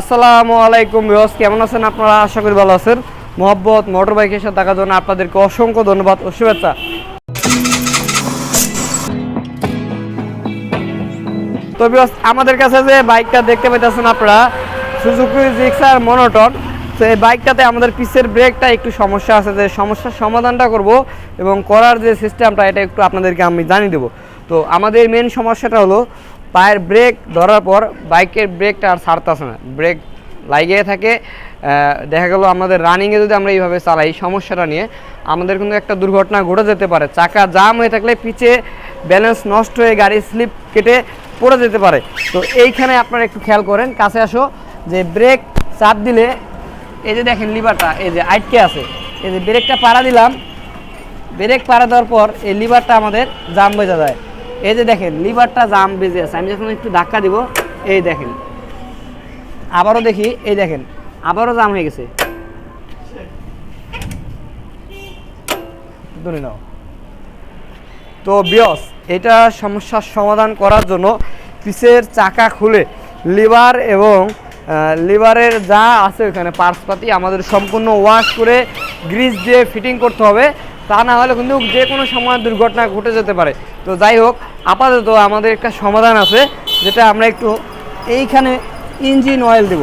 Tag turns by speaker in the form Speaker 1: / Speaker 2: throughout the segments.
Speaker 1: আসসালামু আলাইকুম বিহস কেমন আছেন আপনারা? আশা করি ভালো আছেন। মোহাব্বত মোটর বাইকের সাথে থাকার জন্য আপনাদেরকে অসংখ্য ধন্যবাদ ও শুভেচ্ছা। তো আমাদের কাছে যে বাইকটা দেখতে পাইতেছেন আপনারা, সুজুকি জিক্সার মনোটন। তো এই বাইকটাতে আমাদের পিসের ব্রেকটা একটু সমস্যা আছে, যে সমস্যার সমাধানটা করব এবং করার যে সিস্টেমটা, এটা একটু আপনাদেরকে আমি জানিয়ে দেবো। তো আমাদের মেন সমস্যাটা হলো পায়ের ব্রেক ধরার পর বাইকের ব্রেকটা আর ছাড়তেছে না। ব্রেক লাগিয়ে থাকে। দেখা গেল আমাদের রানিংয়ে যদি আমরা এইভাবে চালাই, সমস্যাটা নিয়ে আমাদের কিন্তু একটা দুর্ঘটনা ঘটে যেতে পারে। চাকা জাম হয়ে থাকলে পিছে ব্যালেন্স নষ্ট হয়ে গাড়ি স্লিপ কেটে পড়ে যেতে পারে। তো এইখানে আপনারা একটু খেয়াল করেন, কাছে আসো, যে ব্রেক চাপ দিলে, এই যে দেখেন লিভারটা এই যে আটকে আছে, এই যে ব্রেকটা পাড়া দিলাম। ব্রেক পাড়া দেওয়ার পর এই লিভারটা আমাদের জাম বেজে যায়। এই যে দেখেন, লিভারটা জাম বেজে আছে। আমি যখন একটু ধাক্কা দিব, এই দেখেন। আবারও দেখি, এই দেখেন, আবারও জাম হয়ে গেছে। ধরে নাও। তো বিয়স, এটা সমস্যার সমাধান করার জন্য পিসের চাকা খুলে লিভার এবং লিভারের যা আছে ওখানে পার্সপাতি আমাদের সম্পূর্ণ ওয়াশ করে গ্রিস দিয়ে ফিটিং করতে হবে। তা না হলে কিন্তু যে কোনো সময় দুর্ঘটনা ঘটে যেতে পারে। তো যাই হোক, আপাতত আমাদের একটা সমাধান আছে, যেটা আমরা একটু এইখানে ইঞ্জিন অয়েল দেব।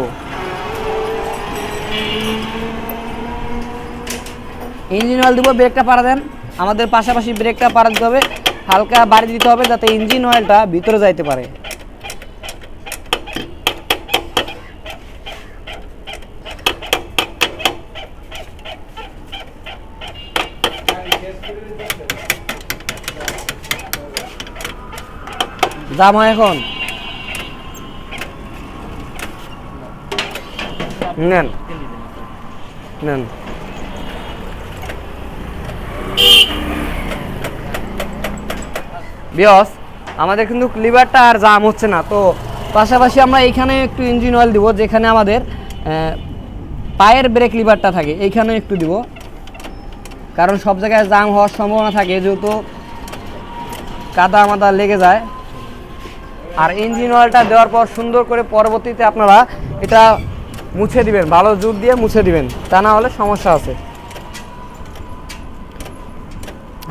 Speaker 1: ইঞ্জিন অয়েল দেবো ব্রেকটা পাড়া দেন। আমাদের পাশাপাশি ব্রেকটা পাড়া দিতে হবে, হালকা বাড়ি দিতে হবে, যাতে ইঞ্জিন অয়েলটা ভিতরে যাইতে পারে। দাম হয় এখন। নেন। নেন। বিয়স, আমাদের কিন্তু লিভারটা আর জাম হচ্ছে না। তো পাশাপাশি আমরা এইখানে একটু ইঞ্জিন অয়েল দিব, যেখানে আমাদের পায়ের ব্রেক লিভারটা থাকে এইখানে একটু দিব। কারণ সব জায়গায় জাম হওয়ার সম্ভাবনা থাকে, যেহেতু কাদা মাদা লেগে যায়। আর ইঞ্জিন অয়েলটা দেওয়ার পর সুন্দর করে পরবর্তীতে আপনারা এটা মুছে দিবেন ভালো জুট দিয়ে মুছে দিবেন, তা না হলে সমস্যা আছে।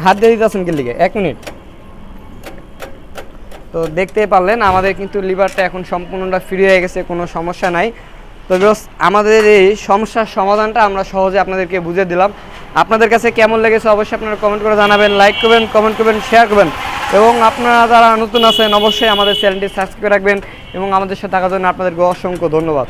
Speaker 1: হাত দিয়ে দিতেছেন কি লিগে এক মিনিট। তো দেখতেই পারলেন, আমাদের কিন্তু লিভারটা এখন সম্পূর্ণটা ফ্রি হয়ে গেছে, কোনো সমস্যা নাই। তো বেশ আমাদের এই সমস্যার সমাধানটা আমরা সহজে আপনাদেরকে বুঝিয়ে দিলাম। আপনাদের কাছে কেমন লেগেছে অবশ্যই আপনারা কমেন্ট করে জানাবেন লাইক করবেন কমেন্ট করবেন শেয়ার করবেন। এবং আপনারা যারা নতুন আছেন, অবশ্যই আমাদের চ্যানেলটি সাবস্ক্রাইব করে রাখবেন এবং আমাদের সাথে থাকার জন্য আপনাদেরকে অসংখ্য ধন্যবাদ।